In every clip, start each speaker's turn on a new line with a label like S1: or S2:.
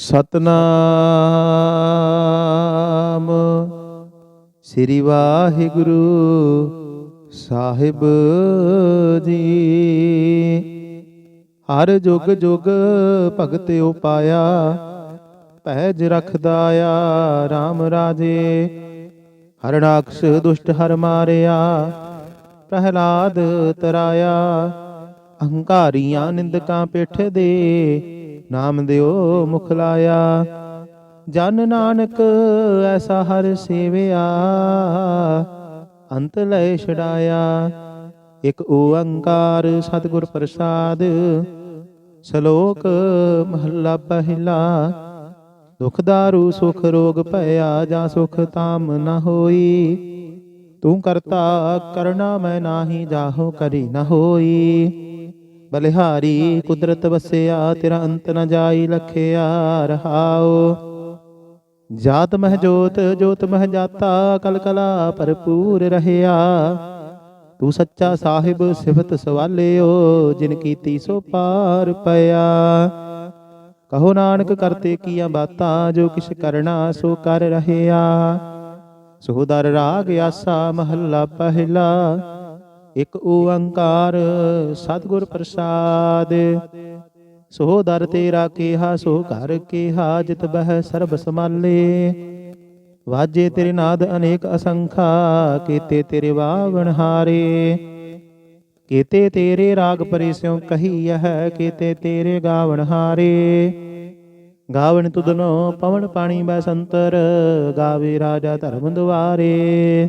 S1: ਸਤਨਾਮ। ਸ੍ਰੀ ਵਾਹਿਗੁਰੂ ਸਾਹਿਬ ਜੀ। ਹਰ ਜੁਗ ਜੁਗ ਭਗਤ ਉਪਾਇਆ ਭੈਜ ਰਖਦਾ ਆ RAM ਰਾਜੇ। ਹਰਣਾਕਸ਼ ਦੁਸ਼ਟ ਹਰ ਮਾਰਿਆ, ਪ੍ਰਹਿਲਾਦ ਤਰਾਇਆ। ਅਹੰਕਾਰੀਆਂ ਨਿੰਦਕਾਂ ਪਿੱਠ ਦੇ ਨਾਮ ਦਿਓ ਮੁਖ ਲਾਇਆ ਜਨ ਨਾਨਕ ਐਸਾ ਹਰ ਸੇਵਿਆ, ਅੰਤ ਲੈ ਛਡਾਇਆ। ਇਕ ਓੰਕਾਰ ਸਤਿਗੁਰ ਪ੍ਰਸਾਦ, ਸ਼ਲੋਕ ਮਹੱਲਾ ਪਹਿਲਾ। ਦੁਖ ਦਾਰੂ ਸੁਖ ਰੋਗ ਭਇਆ, ਜਾਂ ਸੁਖ ਤਾਮ ਨ ਹੋਈ। ਤੂੰ ਕਰਤਾ ਕਰਨਾ ਮੈਂ ਨਾਹੀ, ਜਾਹੋ ਕਰੀ ਨ ਹੋਈ। ਬਲਿਹਾਰੀ ਕੁਦਰਤ ਵਸਿਆ, ਤੇਰਾ ਅੰਤ ਨ ਜਾਈ ਲਖਿਆ ਰਹਾਓ ਜਾਤ ਮਹਿ ਜੋਤ ਜੋਤ ਮਹਿ ਜਾਤਾ, ਕਲ ਕਲਾ ਭਰਪੂਰ ਰਹਿਆ। ਤੂੰ ਸੱਚਾ ਸਾਹਿਬ, ਸਿਫਤ ਸਵਾਲਿਓ, ਜਿਨ ਕੀਤੀ ਸੋ ਪਾਰ ਪਿਆ। ਕਹੋ ਨਾਨਕ, ਕਰਤੇ ਕੀਆਂ ਬਾਤਾਂ, ਜੋ ਕਿਛ ਕਰਨਾ ਸੋ ਕਰ ਰਹਿਆ। ਸੋਦਰ ਰਾਗ, ਆਸਾ, ਮਹੱਲਾ ਪਹਿਲਾ। ਇਕ ਓੰਕਾਰ ਸਤਿਗੁਰ ਪ੍ਰਸਾਦ। ਸੋ ਦਰ ਤੇਰਾ ਕੀਹਾ, ਸੋ ਘਰ ਕੀਹਾ, ਜਿਤ ਬਹਿ ਸਰਬ ਸਮਾਲੇ ਵਾਜੇ ਤੇਰੇ ਨਾਦ ਅਨੇਕ ਅਸੰਖਾ, ਕੀਤੇ ਤੇਰੇ ਵਾਵਣ ਹਾਰੇ। ਕੀਤੇ ਤੇਰੇ ਰਾਗ ਪਰਿਸ਼ਿਉ ਕਹੀ ਹੈ ਕੀਤੇ ਤੇਰੇ ਗਾਵਣ ਹਾਰੇ। ਗਾਵਣ ਤੁਧਨੋ ਪਵਨ ਪਾਣੀ ਬਸੰਤਰ, ਗਾਵੇ ਰਾਜਾ ਧਰਮ ਦੁਆਰੇ।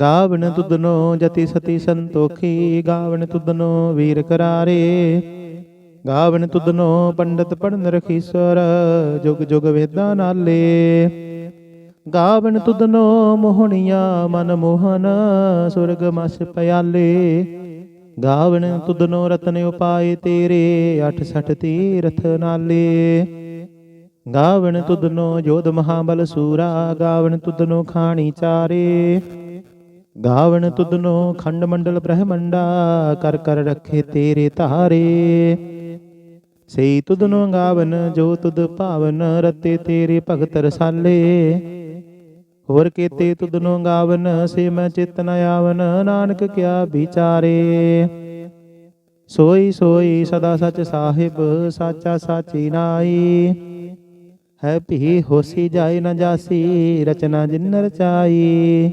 S1: ਗਾਵਨ ਤੁਧਨੋ ਜਤੀ ਸਤੀ ਸੰਤੋਖੀ, ਗਾਵਨ ਤੁਧਨੋ ਵੀਰ ਕਰਾਰੇ। ਗਾਵਣ ਤੁਧਨੋ ਪੰਡਤ ਪੜਨ ਰਖੀਸਵਰ, ਜੁਗ ਜੁਗ ਵੇਦਾਂ ਨਾਲੇ। ਗਾਵਣ ਤੁਧਨੋ ਮੋਹਣੀਆਂ ਮਨ ਮੋਹਨ, ਸੁਰਗ ਮਸ ਪਿਆਲੇ। ਗਾਵਨ ਤੁਧਨੋ ਰਤਨ ਉਪਾਏ ਤੇਰੇ 68 ਤੀਰਥ ਨਾਲੇ। ਗਾਵਣ ਤੁਧਨੋ ਜੋਧ ਮਹਾਬਲ ਸੂਰਾ ਗਾਵਣ ਤੁਧਨੋ ਖਾਣੀ ਚਾਰੇ। ਗਾਵਣ ਤੁਧਨੋ ਖੰਡ ਮੰਡਲ ਬ੍ਰਹਮੰਡਾ, ਕਰ ਕਰ ਰੱਖੇ ਤੇਰੇ ਧਾਰੇ। ਸਈ ਤੁਧਨੋ ਗਾਵਨ, ਜੋ ਤੁਧ ਭਾਵਨ, ਰਤੇ ਤੇਰੇ ਭਗਤ ਰਸਾਲੇ। ਹੋਰ ਕੀਤੇ ਤੁਧਨੋ ਗਾਵਨ, ਸੇ ਮੈਂ ਚਿਤ ਨ ਆਵਨ, ਨਾਨਕ ਕਿਆ ਵਿਚਾਰੇ। ਸੋਈ ਸੋਈ ਸਦਾ ਸਚ ਸਾਹਿਬ, ਸਾਚਾ ਸਾਚੀ ਨਾਈ। ਹੈ ਭੀ ਹੋਸੀ ਜਾਏ ਨ ਜਾਸੀ, ਰਚਨਾ ਜਿਨ ਰਚਾਈ।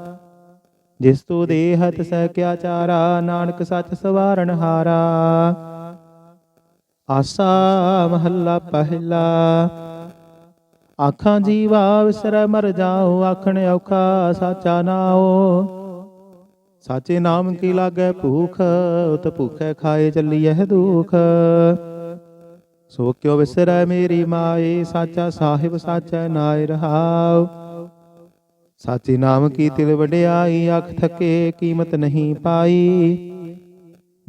S1: ਜਿਸ ਤੂੰ ਦੇਹਤ ਸਹਿ ਕਿਆ ਚਾਰਾ ਨਾਨਕ ਸੱਚ ਸਵਾਰਨ ਹਾਰਾ। ਆਸਾ ਮਹੱਲਾ ਪਹਿਲਾ। ਆਖਾਂ ਜੀਵਾ ਵਿਸਰੈ ਮਰ ਜਾਓ ਆਖਣ ਔਖਾ ਸਾਚਾ ਨਾਓ ਸਾਚੇ ਨਾਮ ਕੀ ਲਾਗੈ ਭੂਖ ਉਤ ਭੁਖੈ ਖਾਏ ਚੱਲੀਐ ਦੁਖ। ਸੋ ਕਿਉ ਵਿਸਰੈ ਮੇਰੀ ਮਾਏ ਸਾਚਾ ਸਾਹਿਬ ਸਾਚਾ ਨਾਇ ਰਹਾਉ। ਸਾਚੇ ਨਾਮ ਕੀ ਤਿਲ ਵਡਿਆਈ ਆਖ ਥਕੇ ਕੀਮਤ ਨਹੀਂ ਪਾਈ।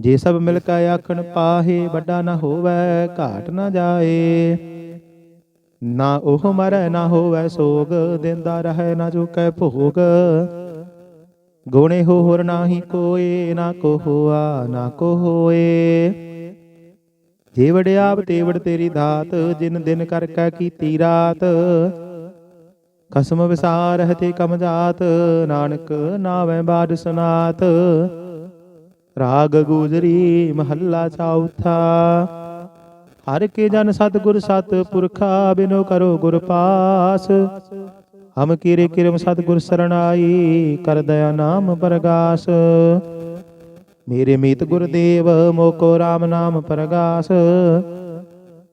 S1: ਜੇ ਸਭ ਮਿਲ ਕੇ ਆਖਣ ਪਾਹੇ, ਵੱਡਾ ਨਾ ਹੋਵੇ, ਘਾਟ ਨਾ ਜਾਏ। ਨਾ ਉਹ ਮਰੈ, ਨਾ ਹੋਵੇ ਸੋਗ, ਦਿੰਦਾ ਰਹੇ, ਨਾ ਚੁਕੈ ਭੋਗ। ਗੁਣੇ ਹੋ ਹੋਰ ਨਾਹੀ ਕੋਏ, ਨਾ ਕੋ ਹੋਆ ਨਾ ਕੋ ਹੋਏ ਜੇ ਵਡਿਆਪ ਤੇਵੜ ਤੇਰੀ ਦਾਤ, ਜਿਨ ਦਿਨ ਕਰ ਕੈ ਕੀਤੀ ਰਾਤ। ਖਸਮ ਵਿਸਾਰ ਹਤੇ ਕਮ ਜਾਤ, ਨਾਨਕ ਨਾਵੇਂ ਬਾਦ ਸਨਾਤ। ਰਾਗ ਗੁਜਰੀ ਮਹੱਲਾ ਚੌਥਾ। ਹਰ ਕੇ ਜਨ ਸਤਿਗੁਰ ਸਤ ਪੁਰਖਾ, ਬਿਨੋ ਕਰੋ ਗੁਰ ਪਾਸ। ਹਮ ਕੀਰੇ ਕਿਰਮ ਸਤਿਗੁਰ ਸਰਣਾਈ, ਕਰ ਦਇਆ ਨਾਮ ਪਰਗਾਸ। ਮੇਰੇ ਮੀਤ ਗੁਰਦੇਵ, ਮੋਕੋ RAM ਨਾਮ ਪਰਗਾਸ।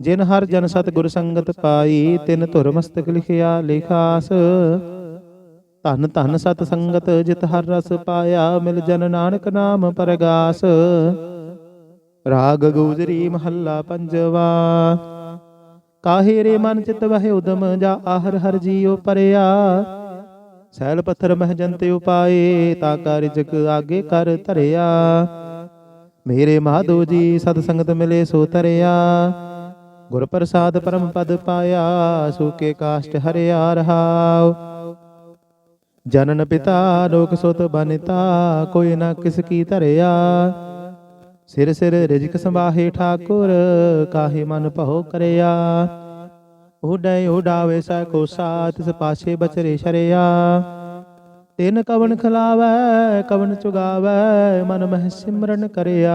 S1: ਜਿਨ ਹਰ ਜਨ ਸਤਿਗੁਰ ਸੰਗਤ ਪਾਈ, ਤਿਨ ਧੁਰ ਮਸਤਕ ਲਿਖਿਆ, ਲਿਖਾਸ। ਧਨ ਧਨ ਸਤ ਸੰਗਤ ਜਿਤ ਹਰ ਰਸ ਪਾਇਆ, ਮਿਲ ਜਨ ਨਾਨਕ ਨਾਮ ਪਰਗਾਸ। ਰਾਗ ਗੁਜਰੀ ਮਹੱਲਾ ਪੰਜਵਾ। ਕਾਹੇ ਰੇ ਮਨ ਚਿਤ ਵਹਿ ਉਦਮ, ਜਾ ਆਹਰ ਹਰ ਜੀਉ ਪਰਿਆ। ਸੈਲ ਪੱਥਰ ਮਹਿ ਜੰਤੇ ਉਪਾਏ, ਤਾ ਕਾਰਜਕ ਆਗੇ ਕਰ ਧਰਿਆ। ਮੇਰੇ ਮਾਧੋ ਜੀ ਸਤ ਸੰਗਤ ਮਿਲੇ ਸੋ ਤਰਿਆ। ਗੁਰ ਪ੍ਰਸਾਦ ਪਰਮ ਪਦ ਪਾਇਆ ਸੂਕੇ ਕਾਸ਼ਟ ਹਰਿਆ ਰਹਾਉ। ਜਨਨ ਪਿਤਾ, ਲੋਕ ਸੁਤ ਬਨਿਤਾ, ਕੋਈ ਨਾ ਕਿਸ ਕੀ ਧਰਿਆ। ਸਿਰ ਸਿਰ ਰਿਜਕ ਸੰਭਾਹੇ ਠਾਕੁਰ, ਕਾਹੇ ਮਨ ਭਉ ਕਰਿਆ। ਉਡੈ ਉਡਾਵੇ ਸਾ ਕੋ ਸਾਥ, ਤਿਸ ਪਾਛੇ ਬਚਰੇ ਸ਼ਰਿਆ। ਤਿੰਨ ਕਵਨ ਖਲਾਵੈ ਕਵਨ ਚੁਗਾਵੈ, ਮਨ ਮਹਿ ਸਿਮਰਨ ਕਰਿਆ।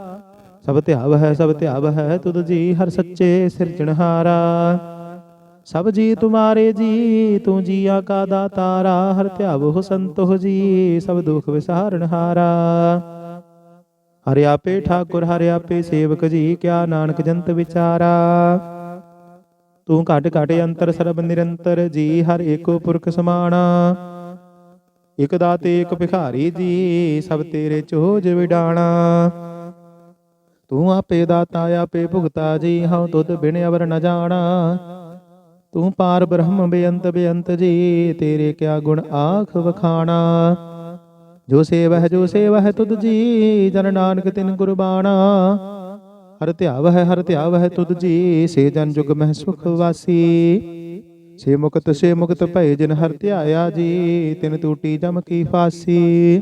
S1: ਸਭ ਧਿਆਵ ਹੈ ਸਭ ਧਿਆਵ ਹੈ ਤੁਧ ਜੀ ਹਰ ਸੱਚੇ ਸਿਰਜਣਹਾਰਾ ਸਭ ਜੀ ਤੁਮਾਰੇ ਜੀ, ਤੂੰ ਜੀਆ ਕਾ ਦਾਤਾਰਾ ਹਰ ਧਿਆਵੋ ਸੰਤੋ ਜੀ, ਸਭ ਦੁਖ ਵਿਸਾਰਣਹਾਰਾ ਹਰਿ। ਆਪੇ ਠਾਕੁਰ, ਹਰਿ ਆਪੇ ਸੇਵਕ ਜੀ, ਕਿਆ ਨਾਨਕ ਜੰਤ ਵਿਚਾਰਾ। ਤੂੰ ਘਟ ਘਟ ਅੰਤਰ, ਸਰਬ ਨਿਰੰਤਰ ਜੀ, ਹਰ ਏਕੋ ਪੁਰਖ ਸਮਾਣਾ। ਇਕ ਦਾਤੇ, ਇਕ ਭਿਖਾਰੀ ਜੀ, ਸਭ ਤੇਰੇ ਚੋਜ ਵਿਡਾਣਾ। ਤੂੰ ਆਪੇ ਦਾਤਾ ਆਪੇ ਭੁਗਤਾ ਜੀ ਹਉ ਤੁਧ ਬਿਨ ਅਵਰ ਨ ਜਾਣਾ। ਤੂੰ ਪਾਰ ਬ੍ਰਹਮ ਬੇਅੰਤ ਬੇਅੰਤ ਜੀ ਤੇਰੇ ਕਿਆ ਗੁਣ ਆਖ ਵਖਾਣਾ। ਜੋ ਸੇਵ ਹੈ ਜੋ ਸੇਵ ਹੈ ਤੁਧ ਜੀ ਜਨ ਨਾਨਕ ਤਿਨ ਕੁਰਬਾਨਾ ਹਰ ਧਿਆਵ ਹੈ ਹਰ ਧਿਆਵ ਹੈ ਤੁਧ ਜੀ ਸੇ ਜਨ ਜੁਗ ਮਹਿ ਸੁਖ ਵਾਸੀ। ਸੇ ਮੁਕਤ ਸੇ ਮੁਕਤ ਭਏ ਜਿਨ ਹਰ ਧਿਆਇਆ ਜੀ ਤਿਨ ਟੂਟੀ ਜਮ ਕੀ ਫਾਸੀ।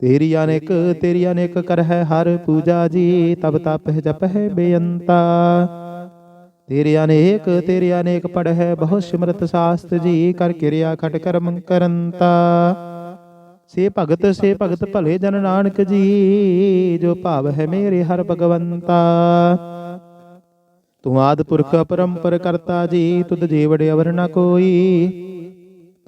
S1: ਤੇਰੀ ਅਨੇਕ ਤੇਰੀ ਅਨੇਕ ਕਰ ਹੈ ਹਰ ਪੂਜਾ ਜੀ, ਤਬ ਤਪ ਜਪ ਬੇਅੰਤਾ। ਤੇਰੇ ਅਨੇਕ ਤੇਰੇ ਅਨੇਕ ਪੜ ਬਹੁ ਸਿਮਰਤ ਸਾਸਤ ਜੀ, ਕਰ ਕਿਰਿਆ ਖਟ ਕਰਮ ਕਰੰਤਾ। ਸੇ ਭਗਤ ਸੇ ਭਗਤ ਭਲੇ ਜਨ ਨਾਨਕ ਜੀ, ਜੋ ਭਾਵ ਹੈ ਮੇਰੇ ਹਰ ਭਗਵੰਤਾ। ਤੂੰ ਆਦ ਪੁਰਖ ਅਪਰੰਪਰ ਕਰਤਾ ਜੀ, ਤੁਧ ਜੀਵੜ ਅਵਰ ਨ ਕੋਈ।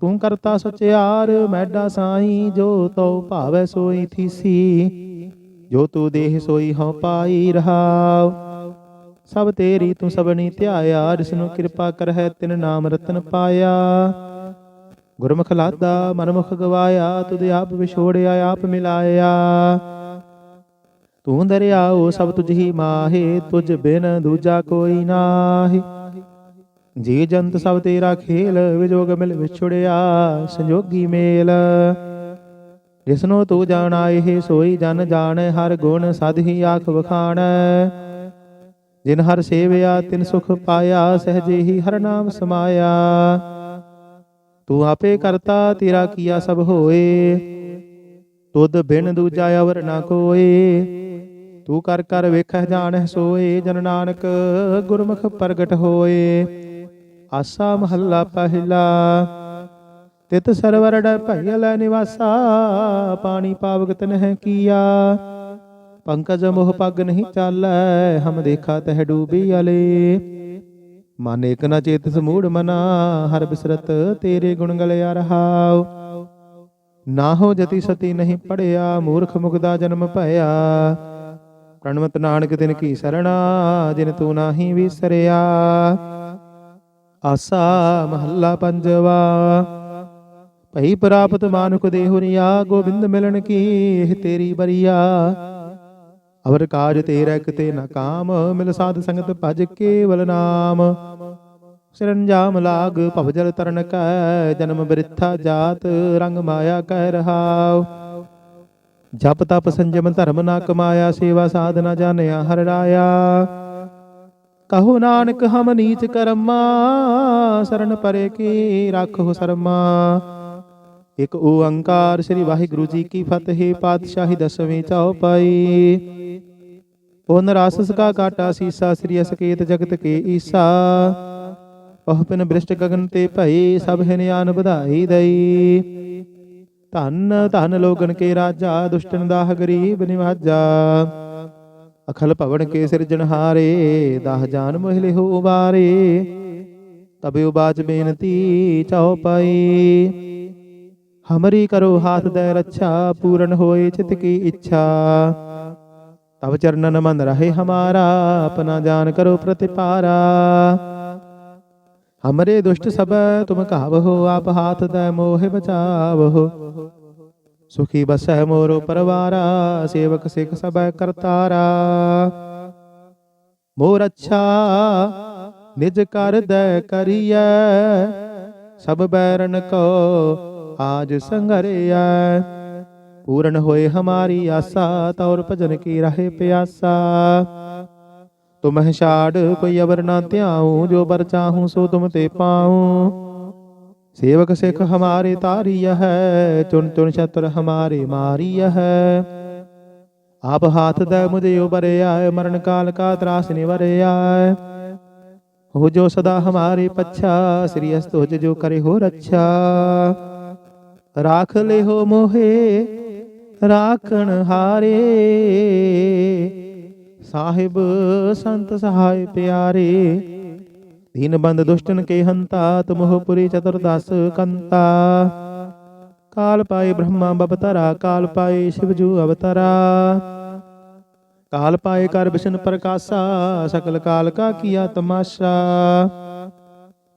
S1: ਤੂੰ ਕਰਤਾ ਸਚਿਆਰ ਮੈਡਾ ਸਾਈ, ਜੋ ਤਉ ਭਾਵੈ ਸੋਈ ਥੀਸੀ। ਜੋ ਤੂੰ ਦੇਹ ਸੋਈ ਹਉ ਪਾਈ ਰਹਾਉ। ਸਭ ਤੇਰੀ ਤੂੰ ਸਭਨੀ ਧਿਆਇਆ ਜਿਸ ਨੂੰ ਕਿਰਪਾ ਕਰ ਹੈ ਤਿਨ ਨਾਮ ਰਤਨ ਪਾਇਆ। ਗੁਰਮੁਖ ਲਾਦਾ ਮਨਮੁਖ ਗਵਾਇਆ, ਤੁਧ ਆਪ ਵਿਛੋੜਿਆ, ਆਪ ਮਿਲਾਇਆ। ਤੂੰ ਦਰਿਆਓ ਸਭ ਤੁਝ ਹੀ ਮਾਹੇ, ਤੁਝ ਬਿਨ ਦੂਜਾ ਕੋਈ ਨਾਹੀ। ਜੀ ਜੰਤ ਸਭ ਤੇਰਾ ਖੇਲ, ਵਿਜੋਗ ਮਿਲ ਵਿਛੜਿਆ, ਸੰਜੋਗੀ ਮੇਲ। ਜਿਸਨੂੰ ਤੂੰ ਜਾਣਾ, ਇਹ ਸੋਈ ਜਨ ਜਾਣ, ਹਰ ਗੁਣ ਸਦ ਹੀ ਆਖ ਵਖਾਣ। ਜਿਨ ਹਰ ਸੇਵਿਆ, ਤਿਨ ਸੁਖ ਪਾਇਆ, ਸਹਜੇ ਹੀ ਹਰ ਨਾਮ ਸਮਾਇਆ। ਤੂੰ ਆਪੇ ਕਰਤਾ, ਤੇਰਾ ਕੀਆ ਸਭ ਹੋਏ। ਤੁਧ ਬਿਨ ਦੂਜਾ ਅਵਰ ਨਾ ਕੋਏ। ਤੂੰ ਕਰ ਕਰ ਵੇਖਹਿ ਜਾਣਹਿ ਸੋਏ, ਜਨ ਨਾਨਕ ਗੁਰਮੁਖ ਪ੍ਰਗਟ ਹੋਏ। ਆਸਾ ਮਹੱਲਾ ਪਹਿਲਾ। ਤਿਤ ਸਰਵਰ ਡ ਭਇ ਲੈ ਨਿਵਾਸਾ, ਪਾਣੀ ਪਾਵਕ ਤਨਹਿ ਕੀਆ। ਪੰਕਜ ਮੋਹ ਪੱਗ ਨਹੀਂ ਚਾਲੈ, ਹਮ ਦੇਖਾ ਤਹਿ ਡੂਬੀ ਅਲੇ ਮਨ ਏਕ ਨ ਚੇਤ ਸਮੂੜ ਮਨਾ, ਹਰ ਬਿਸਰਤ ਤੇਰੇ ਗੁਣ ਗਲਿਆ ਰਹਾਉ। ਨਾ ਹੋ ਜਤੀ ਸਤੀ ਨਹੀਂ ਪੜਿਆ, ਮੂਰਖ ਮੁਕਦਾ ਜਨਮ ਭਇਆ। ਪ੍ਰਣਮਤ ਨਾਨਕ ਤਿਨ ਕੀ ਸਰਣਾ, ਜਿਨ ਤੂੰ ਨਾਹੀ ਵਿਸਰਿਆ। ਆਸਾ ਮਹੱਲਾ ਪੰਜਵਾ। ਭਈ ਪ੍ਰਾਪਤ ਮਾਨੁਕ ਦੇ ਹੁਰੀਆ ਗੋਬਿੰਦ ਮਿਲਣ ਕੀ ਇਹ ਤੇਰੀ ਬਰੀਆ। ਅਵਰ ਕਾਜ ਤੇਰਾ ਕਿਤੇ ਨ ਕਾਮ, ਮਿਲ ਸਾਧ ਸੰਗਤ ਭਜ ਕੇਵਲ ਨਾਮ। ਸਿਰੰਜਾਮ ਲਾਗ ਭਵਜਲ ਤਰਨ ਕੈ, ਜਨਮ ਬ੍ਰਿਥਾ ਜਾਤ, ਰੰਗ ਮਾਇਆ ਕਹਿ ਰਹਾਉ। ਜਪ ਤਪ ਸੰਜਮ ਧਰਮ ਨਾ ਕਮਾਇਆ, ਸੇਵਾ ਸਾਧਨਾ ਜਾਣਿਆ ਹਰ ਰਾਇਆ। ਕਹੋ ਨਾਨਕ, ਹਮ ਨੀਚ ਕਰਮਾ, ਸਰਨ ਪਰੇ ਕੀ ਰੱਖੋ ਸਰਮਾ। ਇਕ ਓੰਕਾਰ ਸ੍ਰੀ ਵਾਹਿਗੁਰੂ ਜੀ ਕੀ ਫਤਿਹ, ਪਾਤਸ਼ਾਹੀ ਦਸਵੀਂ ਚੌਪਾਈ ਪੁਨ ਰਾਸਸ ਕਾ ਕਾਟਾ ਸੀਸਾ, ਸ੍ਰੀ ਅਸਕੇਤ ਜਗਤ ਕੇ ਈਸਾ। ਉਹ ਪਿਨ ਬ੍ਰਿਸ਼ਟ ਗਗਨ ਤੇ ਭਈ, ਸਭ ਹਿਨਿਆਨ ਵਧਾਈ ਦਈ। ਧੰਨ ਧੰਨ ਲੋਗਨ ਕੇ ਰਾਜਾ, ਦੁਸ਼ਟਨ ਦਾਹ ਗਰੀਬ ਨਿਵਾਜਾ। ਅਖਲ ਭਵਨ ਕੇ ਸਿਰਜਣਹਾਰੇ ਦਾਹ ਜਾਨ ਮੋਹਿਲੇ ਹੋ ਉਬਾਰੇ ਤਬੇ ਉਬਾਚ ਬੇਨਤੀ ਚਉਪਈ ਹਮਰੀ ਕਰੋ ਹਾਥ ਦੇ ਰੱਛਾ ਪੂਰਨ ਹੋਏ ਚਿਤ ਕੀ ਇੱਛਾ। ਤਬ ਚਰਨਨ ਮਨ ਰਹੇ ਹਮਾਰਾ ਆਪਣਾ ਜਾਨ ਕਰੋ ਪ੍ਰਤਿਪਾਰਾ। ਹਮਰੇ ਦੁਸ਼ਟ ਸਭ ਤੁਮ ਕਹਾਵਹੋ ਆਪ ਹਾਥ ਦੇ ਮੋਹਿ ਬਚਾਵਹੋ ਸੁਖੀ ਬਸੈ ਮੋਰੋ ਪਰਵਾਰਾ, ਸੇਵਕ ਸਿਖ ਸਭੈ ਕਰਤਾਰਾ। ਮੋਰ ਅੱਛਾ, ਨਿਜ ਕਰ ਦੈ ਕਰੀਐ, ਸਭ ਬੈਰਨ ਕੋ ਆਜ ਸੰਗਰਿਐ। ਪੂਰਨ ਹੋਏ ਹਮਾਰੀ ਆਸਾ ਤੌਰ ਭਜਨ ਕੀ ਰਹੇ ਪਿਆਸਾ। ਤੁਮਹਿ ਛਾੜ, ਕੋਈ ਅਵਰ ਨਾ ਧਿਆਉ, ਜੋ ਬਰ ਚਾਹੂੰ ਸੋ ਤੁਮ ਤੇ ਪਾਉ। ਸੇਵਕ ਸਿੱਖ ਹਮਾਰੇ ਤਾਰੀਯ ਹੈ, ਚੁਣ ਚੁਣ ਛਤਰ ਹਮਾਰੇ ਮਾਰੀਯ ਹੈ। ਆਪ ਹਾਥ ਦੇ ਮੁਝੇ ਉਬਰਿਆ ਮਰਨ ਕਾਲ ਕਾ ਤਰਾਸ ਨਿਵਰਿਆ। ਹੋ ਜੋ ਸਦਾ ਹਮਾਰੇ ਪੱਛਾ, ਸ੍ਰੀ ਅਸਤ ਹੋਜ ਜੋ ਕਰੇ ਹੋ ਰੱਛਾ। ਰਾਖ ਲੈ ਹੋ ਮੋਹੇ, ਰਾਖਣ ਹਾਰੇ। ਸਾਹਿਬ ਸੰਤ ਸਹਾਇ ਪਿਆਰੇ ਦੀਨ ਬੰਦ ਦੁਸ਼ਟਨ ਕੇ ਹੰਤਾ ਤੁਮਹੁ ਪੁਰੀ ਚਤੁਰਦਸ ਕੰਤਾ। ਕਾਲ ਪਾਏ ਬ੍ਰਹਮਾ ਬਵਤਾਰਾ ਕਾਲ ਪਾਏ ਸ਼ਿਵਜੂ ਅਵਤਾਰਾ। ਕਾਲ ਪਾਏ ਕਰ ਬਿਸ਼ਨ ਪ੍ਰਕਾਸ਼ਾ ਸਕਲ ਕਾਲ ਕਾ ਕੀਆ ਤਮਾਸ਼ਾ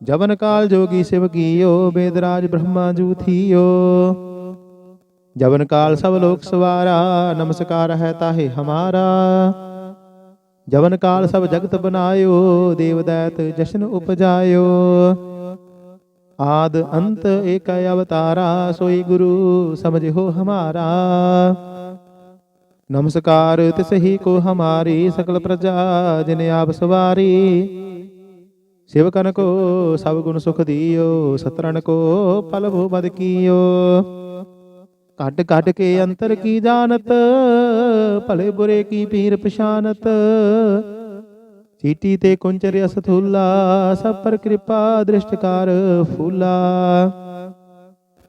S1: ਜਵਨ ਕਾਲ ਜੋਗੀ ਸਿਵ ਕੀਓ ਬੇਦਰਾਜ ਬ੍ਰਹਮਾ ਜੂ ਥੀਓ। ਜਵਨ ਕਾਲ ਸਭ ਲੋਕ ਸਵਾਰਾ ਨਮਸਕਾਰ ਹੈ ਤਾਹੇ ਹਮਾਰਾ। ਜਵਨ ਕਾਲ ਸਭ ਜਗਤ ਬਨਾਇਓ ਦੇਵ ਦੈਤ ਜਸ਼ਨ ਉਪਜਾਇਓ। ਆਦ ਅੰਤ ਏਕ ਅਵਤਾਰਾ, ਸੋਈ ਗੁਰੂ ਸਮਝਿਓ ਹਮਾਰਾ। ਨਮਸਕਾਰ ਤਿਸ ਹੀ ਕੋ ਹਮਾਰੀ, ਸਕਲ ਪ੍ਰਜਾ ਜਿਨ ਆਪ ਸਵਾਰੀ। ਸ਼ਿਵ ਸਿਵਕਨ ਕੋ ਸਭ ਗੁਣ ਸੁਖ ਦਿਓ, ਸਤਰਣ ਕੋ ਪਲ ਭੂ ਬਦ ਕੀਓ। ਕੱਟ ਕੱਟ ਕੇ ਅੰਤਰ ਕੀ ਜਾਣਤ ਭਲੇ ਬੁਰੇ ਕੀ ਪੀਰ ਪਛਾਨਤ ਚੀਟੀ ਤੇ ਕੁੰਚਰ ਅਸਥੂਲਾ ਸਭ ਪਰ ਕਿਰਪਾ ਦ੍ਰਿਸ਼ਟਕਾਰ ਫੂਲਾ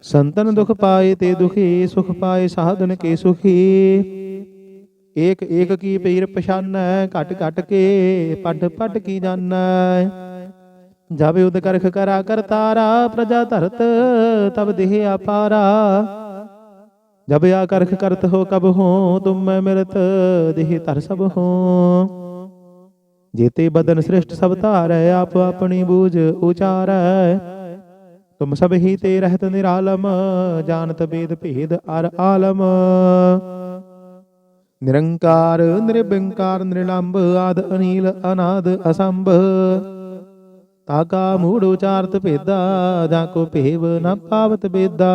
S1: ਸੰਤਨ ਦੁਖ ਪਾਏ ਤੇ ਦੁਖੀ ਸੁਖ ਪਾਏ ਸਾਧਨ ਕੇ ਸੁਖੀ ਏਕ ਏਕ ਕੀ ਪੀਰ ਪਛਾਨੈ ਘਟ ਘਟ ਕੇ ਪਟ ਪਟ ਕੀ ਜਾਣੈ ਜਬ ਉਦ ਕਰਖ ਕਰਾ ਕਰਤਾਰਾ ਪ੍ਰਜਾ ਧਰਤ ਤਬ ਦੇਹ ਆਪਾਰਾ ਜਬ ਆ ਕਰਖ ਕਰਤ ਹੋ ਕਬ ਹੋ, ਤੁਮ ਮੈਂ ਮਿਲਤ ਦੇਹ ਧਰ ਸਭ ਹੋ। ਜੇਤੇ ਬਦਨ ਸ੍ਰਿਸ਼ਟ ਸਭ ਧਾਰੈ, ਆਪ ਆਪਣੀ ਬੂਝ ਉਚਾਰੈ। ਤੁਮ ਸਭ ਹੀ ਤੇ ਰਹਿਤ ਨਿਰਾਲਮ, ਜਾਣਤ ਬੇਦ ਭੇਦ ਅਰ ਆਲਮ। ਨਿਰੰਕਾਰ, ਨਿਰਬੰਕਾਰ ਨਿਰਲੰਭ ਆਦ ਅਨੀਲ, ਅਨਾਦ ਅਸੰਭ। ਤਾਕਾ ਮੂੜ ਉਚਾਰਤ ਭੇਦਾ, ਜਾਂ ਕੋ ਭੇਵ ਨ ਪਾਵਤ ਬੇਦਾ।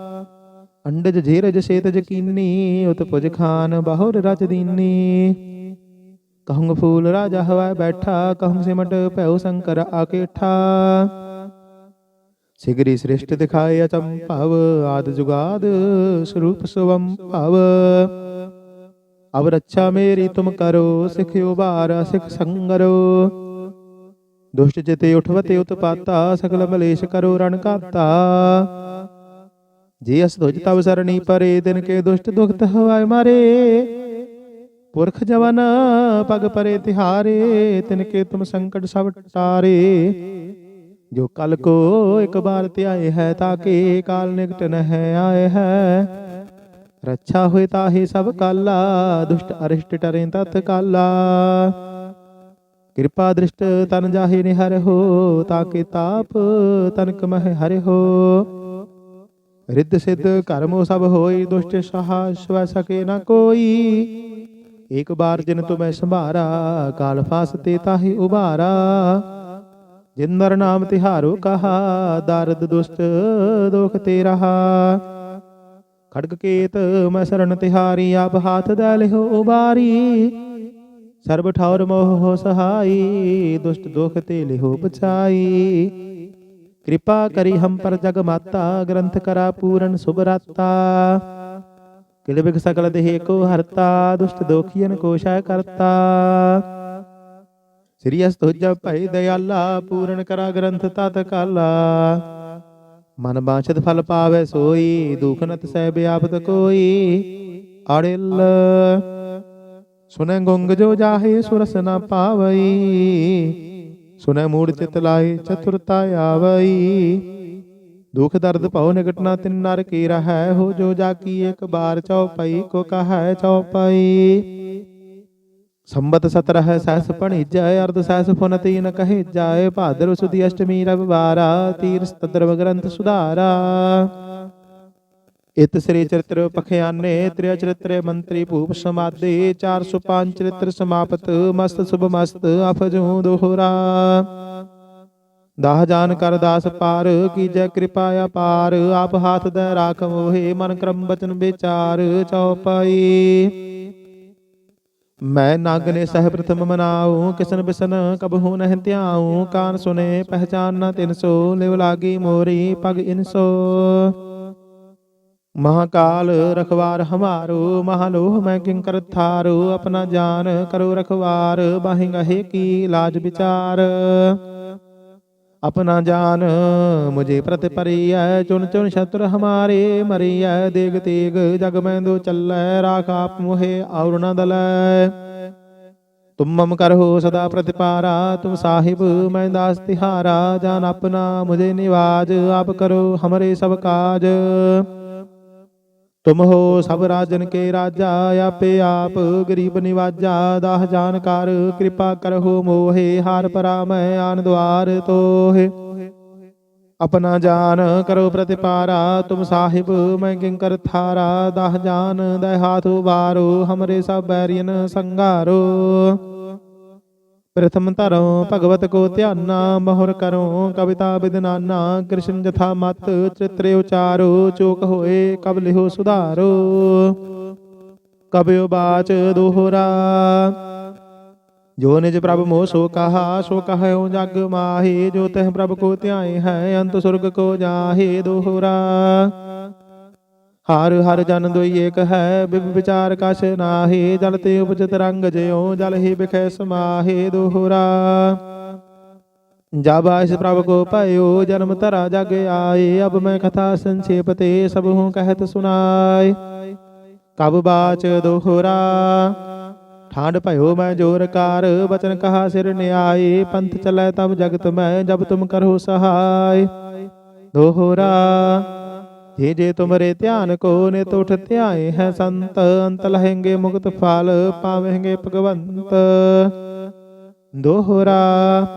S1: ਅੰਡਜ ਜੇਰਜ ਸ਼ੇਤ ਕੀਨੀ, ਉਤ ਪੁਜ ਖਾਨ ਬਹੁਰ ਰਚ ਦੀਨੀ। ਕਹੂੰ ਫੂਲ ਰਾਜਾ ਹਵਾਏ ਬੈਠਾ ਕਹੂੰ ਸਿਮਟ ਭਇਓ ਸ਼ੰਕਰ ਆਕੇਠਾ। ਸਿਗਰੀ ਸ੍ਰਿਸ਼ਟ ਦਿਖਾਏ ਅਚੰਭਵ, ਆਦ ਜੁਗਾਦ ਸਰੂਪ ਸੁਵਮ ਭਵ ਅਬ ਰੱਛਾ ਮੇਰੀ ਤੁਮ ਕਰੋ, ਸਿਖ ਉਬਾਰ, ਸਿਖ ਸੰਗਰੋ। ਦੁਸ਼ਟ ਜਿਤੇ ਉਠਵਤੇ ਉਤਪਾਤਾ ਸਕਲ ਮਲੇਸ਼ ਕਰੋ ਰਣ ਘਾਤਾ ਜੇ ਅਸ ਦੁਜ ਤਵ ਸਰਣੀ ਪਰੇ, ਦਿਨ ਕੇ ਦੁਸ਼ਟ ਦੁਖਤ ਹਵਾਏ ਮਾਰੇ। ਪੁਰਖ ਜਵਨ ਪਗ ਪਰੇ ਤਿਹਾਰੇ, ਤਿਨ ਕੇ ਤੁਮ ਸੰਕਟ ਸਭ ਟਾਰੇ। ਜੋ ਕਲ ਕੋ ਇੱਕ ਬਾਰ ਧਿਆਏ ਹੈ ਤਾਕੇ ਕਾਲ ਨਿਕਟ ਨਹਿ ਆਏ ਹੈ। ਰੱਛਾ ਹੋਏ ਤਾਹੇ ਸਭ ਕਾਲਾ, ਦੁਸ਼ਟ ਅਰਿਸ਼ਟ ਟਰੇ ਤਤ ਕਾਲਾ। ਕਿਰਪਾ ਦ੍ਰਿਸ਼ਟ ਤਨ ਜਾਹੇ ਨਿਹਰ ਹੋ ਤਾਕੇ ਤਾਪ ਤਨਕ ਮਹਿ ਹਰਿ ਹੋ। ਰਿੱਧ ਸਿੱਧ ਕਰਮੋ ਸਭ ਹੋਈ, ਦੁਸ਼ਟ ਸਹਾ ਸਵੈ ਸਕੇ ਨ ਕੋਈ। ਇੱਕ ਬਾਰ ਜਿਨ ਤੁਮੈ ਸੰਭਾਰਾ, ਕਾਲ ਫਾਸਤੇ ਤਾਹੀ ਉਬਾਰਾ ਜਿਨ ਨਰ ਨਾਮ ਤਿਹਾਰੋ ਕਹਾ, ਦਰਦ ਦੁਸ਼ਟ ਦੁਖ ਤੇ ਰਹਾ। ਖੜਗ ਕੇਤ ਮੈਂ ਸਰਣ ਤਿਹਾਰੀ, ਆਪ ਹਾਥ ਦੇ ਲਿਓ ਉਬਾਰੀ। ਸਰਬ ਠੌਰ ਮੋਹ ਹੋ ਸਹਾਈ, ਦੁਸ਼ਟ ਦੁਖ ਤੇ ਲਿਹੋ ਬਚਾਈ ਕਿਰਪਾ ਕਰੀ ਹਮ ਪਰ ਜਗ ਮਾਤਾ, ਗ੍ਰੰਥ ਕਰਾ ਪੂਰਨ ਸੁਭ ਰਾਤਾ ਕਿਲ ਬਿਗ ਸਕਲ ਦੇਹ ਕੋ ਹਰਤਾ, ਦੁਸ਼ਟ ਦੋਖੀਨ ਕੋ ਸ਼ੈ ਕਰਤਾ। ਸ੍ਰੀ ਅਸ ਭਈ ਦਇਆਲਾ ਪੂਰਨ ਕਰਾ ਗ੍ਰੰਥ ਤਤ ਕਾਲਾ। ਮਨ ਬਾਛਤ ਫਲ ਪਾਵੇ ਸੋਈ, ਦੁਖ ਨਤ ਸਹਿ ਬਿਆਪਤ ਕੋਈ। ਅੜਿਲ। ਸੁਨੈ ਗੁੰਗ ਜੋ ਜਾਹੇ ਸੁਰਸ ਨ ਪਾਵਈ। ਸੁਨੈ ਮੂੜ ਚਿਤ ਲਾਏ ਚਤੁਰਤਾ ਆਵਈ ਦੁਖ ਦਰਦ ਭਉ ਨਿਕਟ ਨਾ ਤਿਨ ਨਰ ਕੀ ਰਹੈ ਹੋ ਜੋ ਜਾ ਕੀ ਇੱਕ ਬਾਰ ਚਉਪਈ ਕੋ ਕਹੈ ਚਉਪਈ ਸੰਬਤ ਸਤਰਹ ਸਹਸ ਪਣੀਜੈ ਅਰਧ ਸਹਿਸ ਫੁਨ ਤੀਨ ਕਹੇ ਜਾਏ ਭਾਦਰ ਸੁਦੀ ਅਸ਼ਟਮੀ ਰਵਿਵਾਰਾ ਤੀਰ ਸਤਦਰਵ ਗ੍ਰੰਥ ਸੁਧਾਰਾ ਇਤ ਸ੍ਰੀ ਚਰਿਤ੍ਰ ਪਖਿਆਨੇ, ਤ੍ਰਿਆ ਚਰਿਤ੍ਰੇ ਮੰਤਰੀ ਭੂਪ ਸਮਾਦੇ 405 ਚਰਿਤ੍ਰ ਸਮਾਪਤ, ਮਸਤ ਸੁਭ ਮਸਤ, ਅਫਜੂ ਦੋਹਰਾ। ਦਾਹ ਜਾਨ ਕਰ ਦਾਸ ਪਾਰ, ਕੀਜੈ ਕਿਰਪਾ ਅਪਾਰ, ਆਪ ਹਾਥ ਦੇ ਰਾਖ ਮੋਹਿ ਮਨ ਕਰਮ ਬਚਨ ਵਿਚਾਰ ਚਉਪਈ ਮੈਂ ਨਾਗ ਨੇ ਸਹਿ ਪ੍ਰਥਮ ਮਨਾਉ ਕਿਸਨ ਬਿਸਨ ਕਬਹੂ ਨਹਿ ਧਿਆਉ ਕਾਨ ਸੁਨੇ, ਪਹਿਚਾਨ ਨ ਤਿਨ ਸੋ, ਲਿਵ ਲਾਗੀ ਮੋਰੀ, ਪਗ ਇਨਸੋ ਮਹਾਕਾਲ ਰਖਵਾਰ ਹਮਾਰੋ, ਮਹਾਲੋਹ ਮੈਂ ਕਿੰਕਰ ਥਾਰੋ, ਆਪਣਾ ਜਾਨ ਕਰੋ ਰਖਵਾਰ, ਬਾਹਿ ਗਹੇ ਕੀ ਲਾਜ ਵਿਚਾਰ। ਆਪਣਾ ਜਾਨ ਮੁਝੇ ਪ੍ਰਤਿ ਪਰਿਐ ਚੁਨ ਚੁਨ ਸ਼ਤਰ ਹਮਾਰੇ ਮਰੀਐ, ਦੇਗ ਤੇਗ ਜਗ ਮੈਂਦੋ ਚੱਲੈ, ਰਾਖ ਆਪ ਮੋਹਿ ਔਰ ਨ ਦਲੈ। ਤੁਮ ਮਮ ਕਰਹੁ ਸਦਾ ਪ੍ਰਤਿਪਾਰਾ, ਤੁਮ ਸਾਹਿਬ ਮੈਂ ਦਾਸ ਤਿਹਾਰਾ, ਜਾਨ ਆਪਣਾ ਮੁਝੇ ਨਿਵਾਜ, ਆਪ ਕਰੋ ਹਮਰੇ ਸਭ ਕਾਜ। ਤੁਮ ਹੋ ਸਭ ਰਾਜਨ ਕੇ ਰਾਜਾ, ਆਪੇ ਆਪ ਗਰੀਬ ਨਿਵਾਜਾ, ਦਾਹ ਜਾਨਕਾਰ ਕਿਰਪਾ ਕਰਹੁ ਮੋਹਿ, ਹਾਰ ਪਰਾ ਮੈਂ ਆਨ ਦੁਆਰ ਤੋਹੇ। ਆਪਣਾ ਜਾਨ ਕਰੋ ਪ੍ਰਤਿਪਾਰਾ, ਤੁਮ ਸਾਹਿਬ ਮੈਂ ਕਿੰਕਰ ਥਾਰਾ, ਦਾਹ ਜਾਨ ਦੈ ਹਾਥ ਉਬਾਰੋ ਹਮਰੇ ਸਭ ਬੈਰੀਨ ਸੰਘਾਰੋ। ਪ੍ਰਥਮ ਧਰੋ ਭਗਵਤ ਕੋ ਧਿਆਨਾ, ਮਹੁਰ ਕਰੋ ਕਵਿਤਾ ਬਿਦਨਾਨਾ, ਕ੍ਰਿਸ਼ਨ ਜਥਾ ਮਤ ਚਿਤ੍ਰੇ ਉਚਾਰੋ ਚੋਕ ਹੋਏ, ਕਬ ਲਿਹੋ ਸੁਧਾਰੋ। ਕਬਿਓ ਬਾਚ ਦੋਹਰਾ। ਜੋ ਨਿਜ ਪ੍ਰਭ ਮੋਹ ਸੋ ਕਹਾ, ਸੋ ਕਹਿਓ ਜਗ ਮਾਹੀ, ਜੋ ਤਹ ਪ੍ਰਭ ਕੋ ਧਿਆਏ ਹੈ, ਅੰਤ ਸੁਰਗ ਕੋ ਜਾਹੇ ਦੋਹਰਾ। ਹਰ ਹਰ ਜਨ ਦੋਈ ਏਕ ਹੈ, ਬਿਬ ਵਿਚਾਰ ਕਛ ਨਾਹੀ, ਜਲ ਤੇ ਉਪਜਤ ਰੰਗ ਜਿਉ, ਜਲ ਹੀ ਬਿਖੈ ਸਮਾਹੇ ਦੋਹਰਾ। ਜਬ ਆਇਸ ਪ੍ਰਭ ਕੋ ਭਇਓ ਜਨਮ ਧਰਾ ਜਗ ਆਏ, ਅਬ ਮੈਂ ਕਥਾ ਸੰਖੇਪ ਤੇ ਸਭ ਹੂੰ ਕਹਿਤ ਸੁਨਾਏ ਕਬ ਬਾਚ ਦੋਹਰਾ। ਠਾਂਡ ਭਇਓ ਮੈਂ ਜੋਰ ਕਾਰ, ਬਚਨ ਕਹਾ ਸਿਰ ਨਿਆਏ, ਪੰਥ ਚਲੈ ਤਬ ਜਗਤ ਮੈਂ, ਜਬ ਤੁਮ ਕਰੋ ਸਹਾਇ ਦੋਹਰਾ। ਜੇ ਜੇ ਤੁਮਰੇ ਧਿਆਨ ਕੋ ਨੇ ਤੁਠ ਧਿਆਏ ਹੈ ਸੰਤ, ਅੰਤ ਲਹੇਂਗੇ ਮੁਕਤ ਫਲ ਪਾਵੇਂਗੇ ਭਗਵੰਤ। ਦੋਹਰਾ,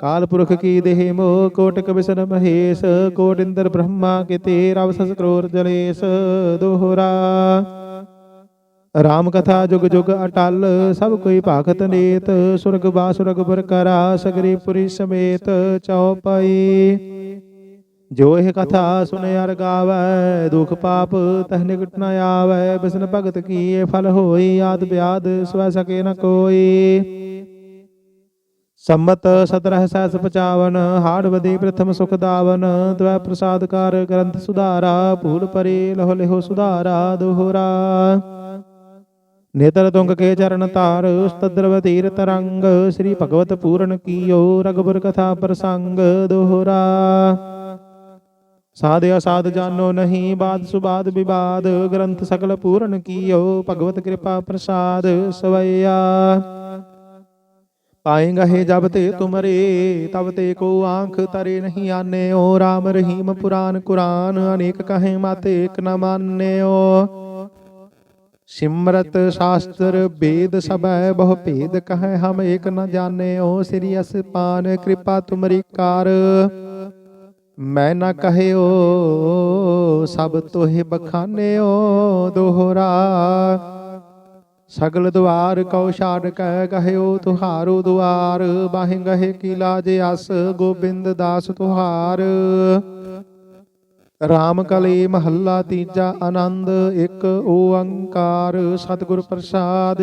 S1: ਕਾਲ ਪੁਰਖ ਕੀ ਦੇਹ ਮੋ ਕੋਟਕ ਵਿਸ਼ਨ ਮਹੇਸ਼ ਕੋਟ ਇੰਦਰ ਬ੍ਰਹਮਾ ਕਿਤੇ ਰਵ ਸਸ ਕਰੋਰ ਜਲੇਸ਼। ਦੋਹਰਾ, ਰਾਮ ਕਥਾ ਜੁਗ ਜੁਗ ਅਟਲ, ਸਭ ਕੋਈ ਭਾਗਤ ਨੇਤ, ਸੁਰਗ ਬਾਸੁਰਗ ਬਰਕਰਾ ਸਗਰੀ ਪੁਰੀ ਸਮੇਤ ਚਉਪਈ ਜੋ ਇਹ ਕਥਾ ਸੁਨੇ ਅਰ ਗਾਵੈ, ਦੁਖ ਪਾਪ ਤਹ ਨਿਕਟ ਨ ਆਵੈ, ਬਿਸਨ ਭਗਤ ਕੀ ਇਹ ਫਲ ਹੋਈ, ਆਦ ਬਿਆਦ ਸਵੈ ਸਕੇ ਨ ਕੋਈ। ਸੰਮਤ ਸਤਰਹ ਸੈਸ 55 ਹਾੜ ਵਦੀ ਪ੍ਰਥਮ ਸੁਖ ਦਾਵਨ, ਤਵੈ ਪ੍ਰਸਾਦ ਕਰ ਗ੍ਰੰਥ ਸੁਧਾਰਾ, ਭੂਲ ਪਰੇ ਲਹੁ ਲਿਹੋ ਸੁਧਾਰਾ, ਦੋਹਰਾ। ਨੇਤਰ ਤੁੰਗ ਕੇ ਚਰਨ ਧਾਰ ਉਸਤਦਰਵ ਤੀਰ ਤਰੰਗ, ਸ੍ਰੀ ਭਗਵਤ ਪੂਰਨ ਕੀਓ, ਰਗਬਰ ਕਥਾ ਪ੍ਰਸੰਗ, ਦੋਹਰਾ। ਸਾਧ ਅਸਾਧ ਜਾਨੋ ਨਹੀਂ ਬਾਦ ਸੁਬਾਦ ਵਿਵਾਦ ਗ੍ਰੰਥ ਸਕਲ ਪੂਰਨ ਕੀਓ, ਭਗਵਤ ਕਿਰਪਾ ਪ੍ਰਸਾਦ ਸਵਈਆ। ਪਾਏਗਾ ਹੈ ਜਬ ਤੇ ਤੁਮਰੇ, ਤਬ ਤੇ ਕੋ ਆਂਖ ਤਰੇ ਨਹੀਂ ਆਨੇਓ RAM ਰਹੀਮ ਪੁਰਾਨ ਕੁਰਾਨ, ਅਨੇਕ ਕਹੇ ਮਾਤੇ ਇਕ ਨ ਮਾਨਿਓ। ਸਿਮਰਤ ਸ਼ਾਸਤਰ ਵੇਦ ਸਭੈ, ਬਹੁ ਭੇਦ ਕਹੈ ਹਮ ਏਕ ਨ ਜਾਣਿਓ, ਸ੍ਰੀ ਅਸਪਾਨ ਕਿਰਪਾ ਤੁਮਰੀ ਕਾਰ। ਮੈਂ ਨ ਕਹਿਓ, ਸਭ ਤੋਹਿ ਬਖਾਨਿਓ ਦੋਹਰਾ। ਸਗਲ ਦੁਆਰ ਕਉ ਛਾੜ ਕੈ ਕਹਿਓ ਤੁਹਾਰੋ ਦੁਆਰ, ਬਾਹਿ ਗਹਿ ਕੀ ਜੇ ਅਸ ਗੋਬਿੰਦ ਦਾਸ ਤੁਹਾਰ। ਰਾਮ ਕਲੀ ਮਹੱਲਾ ਤੀਜਾ ਆਨੰਦ, ਇੱਕ ਓੰਕਾਰ ਸਤਿਗੁਰ ਪ੍ਰਸਾਦ।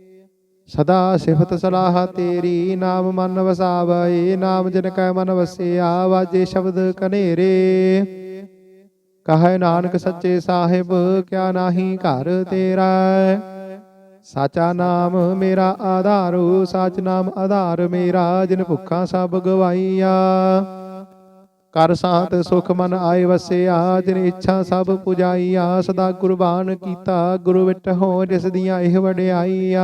S1: ਸਦਾ ਸਿਫਤ ਸਲਾਹ ਤੇਰੀ, ਨਾਮ ਮਨ ਵਸਾਵੈ, ਨਾਮ ਜਿਨ ਕੈ ਮਨ ਵਸਿਆ, ਵਾਜੇ ਸ਼ਬਦ ਕਨੇਰੇ। ਕਹੈ ਨਾਨਕ ਸੱਚੇ ਸਾਹਿਬ, ਕਿਆ ਨਾਹੀ ਘਰ ਤੇਰਾ ਸਾਚਾ ਨਾਮ ਮੇਰਾ ਆਧਾਰੂ, ਸਾਚ ਨਾਮ ਆਧਾਰ ਮੇਰਾ, ਜਿਨ ਭੁੱਖਾਂ ਸਭ ਗਵਾਈਆ। ਕਰ ਸਾਤ ਸੁਖ ਮਨ ਆਏ ਵਸਿਆ, ਜਿਨ ਇੱਛਾ ਸਭ ਪੁਜਾਈਆ, ਸਦਾ ਕੁਰਬਾਨ ਕੀਤਾ, ਗੁਰੂ ਵਿਟ ਹੋ ਜਿਸ ਦੀਆਂ ਇਹ ਵਡਿਆਈਆ।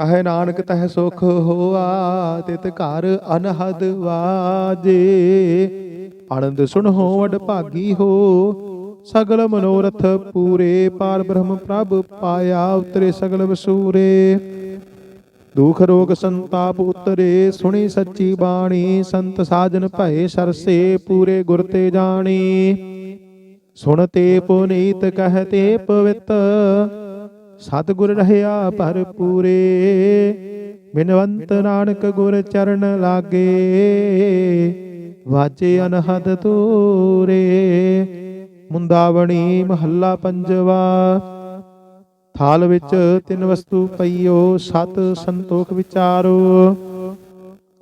S1: ਕਹੇ ਨਾਨਕ ਤਹਿ ਸੁਖ ਹੋਆ, ਤਿਤ ਘਰ ਅਨਹਦ ਵਾਜੇ। ਆਨੰਦ ਸੁਣੋ ਵਡ ਭਾਗੀ ਹੋ, ਸਗਲ ਮਨੋਰਥ ਪੂਰੇ। ਪਾਰ ਬ੍ਰਹਮ ਪ੍ਰਭ ਪਾਇਆ, ਉਤਰੇ ਸਗਲ ਵਸੂਰੇ। ਦੁਖ ਰੋਗ ਸੰਤਾਪ ਉਤਰੇ, ਸੁਣੀ ਸੱਚੀ ਬਾਣੀ। ਸੰਤ ਸਾਜਨ ਭਏ ਸਰਸੇ, ਪੂਰੇ ਗੁਰ ਤੇ ਜਾਣੀ। ਸੁਣਤੇ ਪੁਨੀਤ ਕਹਤੇ ਪਵਿੱਤ ਸਤਿਗੁਰ ਰਹਿਆ ਭਰਪੂਰੇ। ਬਿਨਵੰਤ ਨਾਨਕ ਗੁਰ ਚਰਨ ਲਾਗੇ। ਵਾਜੇ ਅਨਹਦ ਤੂਰੇ ਮੁੰਦਾਵਣੀ ਮਹੱਲਾ ਪੰਜਵਾ। ਥਾਲ ਵਿੱਚ ਤਿੰਨ ਵਸਤੂ ਪਈਓ, ਸਤ ਸੰਤੋਖ ਵਿਚਾਰੋ।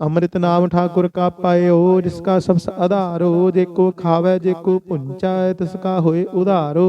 S1: ਅੰਮ੍ਰਿਤ ਨਾਮ ਠਾਕੁਰ ਕਾ ਪਾਇਓ, ਜਿਸ ਕਾ ਸਭ ਆਧਾਰੋ। ਜੇ ਕੋ ਖਾਵੇ, ਜੇ ਕੋ ਪੁੰਚੈ, ਤਿਸ ਕਾ ਹੋਏ ਉਧਾਰੋ।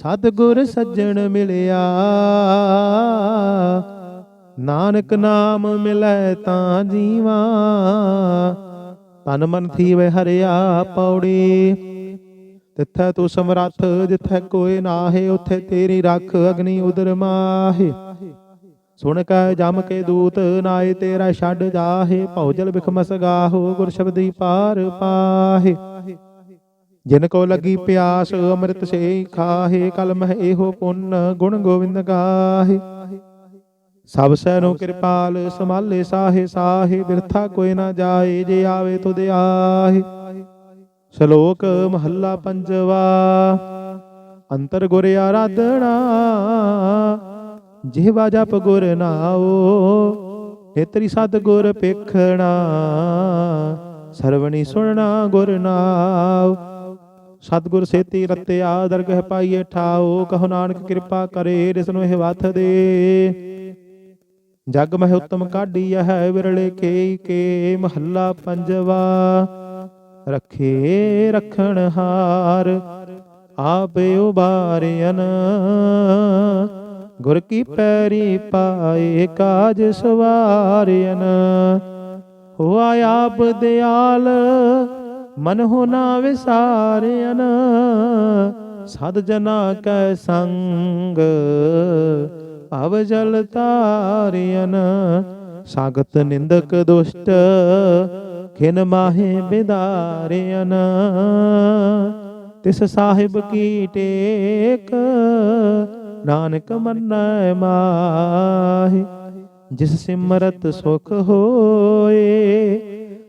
S1: ਸਤਿਗੁਰ ਸੱਜਣ ਮਿਲਿਆ। ਨਾਨਕ ਨਾਮ ਮਿਲੈ ਤਾਂ ਜੀਵਾ। ਤਨ ਮਨ ਥੀਵੇ ਹਰਿਆ ਪੌੜੀ। ਤਿੱਥੈ ਤੂੰ ਸਮਰੱਥ, ਜਿੱਥੈ ਕੋਈ ਨਾਹੇ, ਉਥੇ ਤੇਰੀ ਰੱਖ ਅਗਨੀ ਉਦਰ ਮਾਹੇ। ਸੁਣ ਕੈ ਜਮ ਕੇ ਦੂਤ, ਨਾਏ ਤੇਰਾ ਛੱਡ ਜਾਹੇ। ਭੌਜਲ ਬਿਖਮਸ ਗਾਹੋ ਗੁਰ ਸ਼ਬਦੀ ਪਾਰ ਪਾਹੇ। ਜਿਨ ਕੋ ਲੱਗੀ ਪਿਆਸ ਅੰਮ੍ਰਿਤ ਸੇ ਖਾਹੇ ਕਲ ਮਹਿ ਇਹੋ ਪੁੰਨ ਗੁਣ ਗੋਬਿੰਦ ਗਾਹੇ। ਸਭ ਸੈ ਨੂੰ ਕਿਰਪਾਲ ਸੰਭਾਲੇ ਸਾਹੇ ਸਾਹੇ ਬਿਰਥਾ ਕੋਈ ਨਾ ਜਾਏ ਜੇ ਆਵੇ ਤੁਧ ਆਹੇ। ਸ਼ਲੋਕ ਮਹੱਲਾ ਪੰਜਵਾ। ਅੰਤਰ ਗੁਰ ਆਰਾਧਣਾ ਜਿਹਵਾ ਜਪ ਗੁਰ ਨਾਓ ਨੇਤਰੀ ਸਤ ਗੁਰ ਪੇਖਣਾ। ਸਰਵਣੀ ਸੁਣਨਾ ਗੁਰ ਨਾਉ। ਸਤਿਗੁਰ ਸੇਤੀ ਰਤਿਆ ਦਰਗਹ ਪਾਈਏ ਠਾਓ, ਕਹੋ ਨਾਨਕ ਕਿਰਪਾ ਕਰੇ ਰਿਸ ਨੂੰ ਇਹ ਵਥ ਦੇ। ਜਗ ਮਹਿ ਉਤਮ ਕਾਢੀ ਹੈ, ਵਿਰਲੇ ਕੇ ਕੇ, ਮਹੱਲਾ ਪੰਜਵਾ। ਰਖੇ ਰਖਣ ਹਾਰ, ਆਪੇ ਉਬਾਰਿਆਨ ਗੁਰ ਕੀ ਪੈਰੀ ਪਾਏ, ਕਾਜ ਸਵਾਰਿਆਨ ਹੋਆ ਆਪ ਦਿਆਲ ਮਨ ਹੋ ਨਾ ਵਿਸਾਰਿਆਨ ਸਦ ਜਨਾ ਕੈ ਸੰਗ ਭਵ ਜਲ ਤਾਰਿਆਨ ਸਾਗਤ ਨਿੰਦਕ ਦੁਸ਼ਟ, ਖਿਨ ਮਾਹੇ ਬਿਦਾਰਿਆਨ ਤਿਸ ਸਾਹਿਬ ਕੀ ਟੇਕ, ਨਾਨਕ ਮੰਨੈ ਮਾਹੀ, ਜਿਸ ਸਿਮਰਤ ਸੁਖ ਹੋਏ।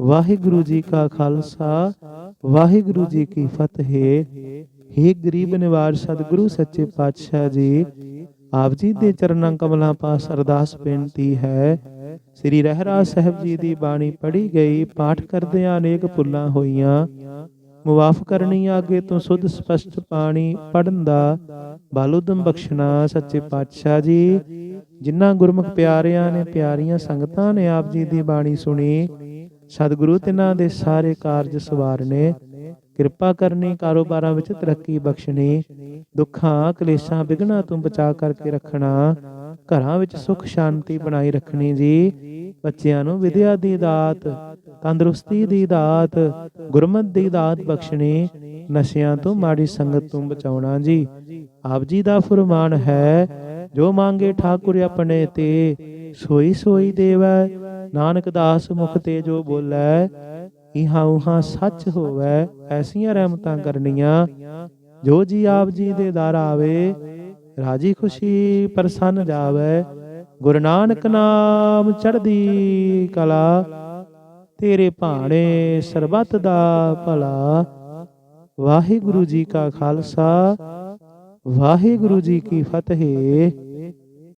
S1: ਵਾਹਿਗੁਰੂ ਜੀ ਕਾ ਖਾਲਸਾ, ਵਾਹਿਗੁਰੂ ਜੀ ਕੀ ਫਤਿਹ। हे ਗਰੀਬ ਨਿਵਾਜ ਸਤਿਗੁਰੂ, ਸੱਚੇ ਪਾਤਸ਼ਾਹ ਜੀ, ਆਪ ਜੀ ਦੇ ਚਰਨਾਂ ਕਮਲਾਂ ਪਾਸ ਅਰਦਾਸ ਬੇਨਤੀ ਹੈ। ਸ੍ਰੀ ਰਹਿਰਾਜ ਸਾਹਿਬ ਜੀ ਦੀ ਬਾਣੀ ਪੜ੍ਹੀ ਗਈ, ਪਾਠ ਕਰਦਿਆਂ ਅਨੇਕ ਭੁੱਲਾਂ ਹੋਈਆਂ। ਮੁਆਫ ਕਰਨੀ ਆਗੇ ਤੋਂ ਸੁਧ ਸਪਸ਼ਟ ਪਾਣੀ ਪੜਨ ਦਾ, ਬਾਲੁਦਮ ਬਖਸ਼ਣਾ ਸੱਚੇ ਪਾਤਸ਼ਾਹ ਜੀ। ਜਿਨ੍ਹਾਂ ਗੁਰਮੁਖ ਪਿਆਰਿਆਂ ਨੇ ਪਿਆਰੀਆਂ ਸੰਗਤਾਂ ਨੇ ਆਪ ਜੀ ਦੀ ਬਾਣੀ ਸੁਣੀ ਸਤਿਗੁਰੂ, ਤਿਨਾਂ ਦੇ ਸਾਰੇ ਕਾਰਜ ਸਵਾਰਨੇ। ਕਿਰਪਾ ਕਰਨੀ, ਕਾਰੋਬਾਰਾਂ ਵਿੱਚ ਤਰੱਕੀ ਬਖਸ਼ਣੀ। ਦੁੱਖਾਂ, ਕਲੇਸ਼ਾਂ ਵਿਗਣਾ ਤੋਂ ਬਚਾ ਕਰਕੇ ਰੱਖਣਾ। ਘਰਾਂ ਵਿੱਚ ਸੁਖ, ਸ਼ਾਂਤੀ ਬਣਾਈ ਰੱਖਣੀ ਜੀ। ਬੱਚਿਆਂ ਨੂੰ ਵਿਦਿਆ ਦੀ ਦਾਤ, ਤੰਦਰੁਸਤੀ ਦੀ ਦਾਤ, ਗੁਰਮਤ ਦੀ ਦਾਤ ਬਖਸ਼ਣੀ। ਨਸ਼ਿਆਂ ਤੋਂ ਮਾੜੀ ਸੰਗਤ ਤੋਂ ਬਚਾਉਣਾ ਜੀ। ਆਪ ਜੀ ਦਾ ਫਰਮਾਨ ਹੈ, ਜੋ ਮੰਗੇ ਠਾਕੁਰ ਆਪਣੇ ਤੇ, ਸੋਈ ਸੋਈ ਦੇਵੈ। ਨਾਨਕ ਦਾਸ ਮੁਖ ਤੇ ਜੋ ਬੋਲੇ, ਇਹਾਂ ਉਹਾਂ ਸੱਚ ਹੋਵੇ, ਐਸੀਆਂ ਰਹਿਮਤਾਂ ਕਰਨੀਆਂ। ਜੋ ਜੀ ਆਪ ਜੀ ਦੇ ਦਰ ਆਵੇ, ਰਾਜੀ ਖੁਸ਼ੀ ਪ੍ਰਸੰਨ ਜਾਵੇ। ਗੁਰੂ ਨਾਨਕ ਨਾਮ ਚੜਦੀ ਕਲਾ, ਤੇਰੇ ਭਾਣੇ ਸਰਬਤ ਦਾ ਭਲਾ। ਵਾਹਿਗੁਰੂ ਜੀ ਕਾ ਖਾਲਸਾ, ਵਾਹਿਗੁਰੂ ਜੀ ਕੀ ਫਤਿਹ।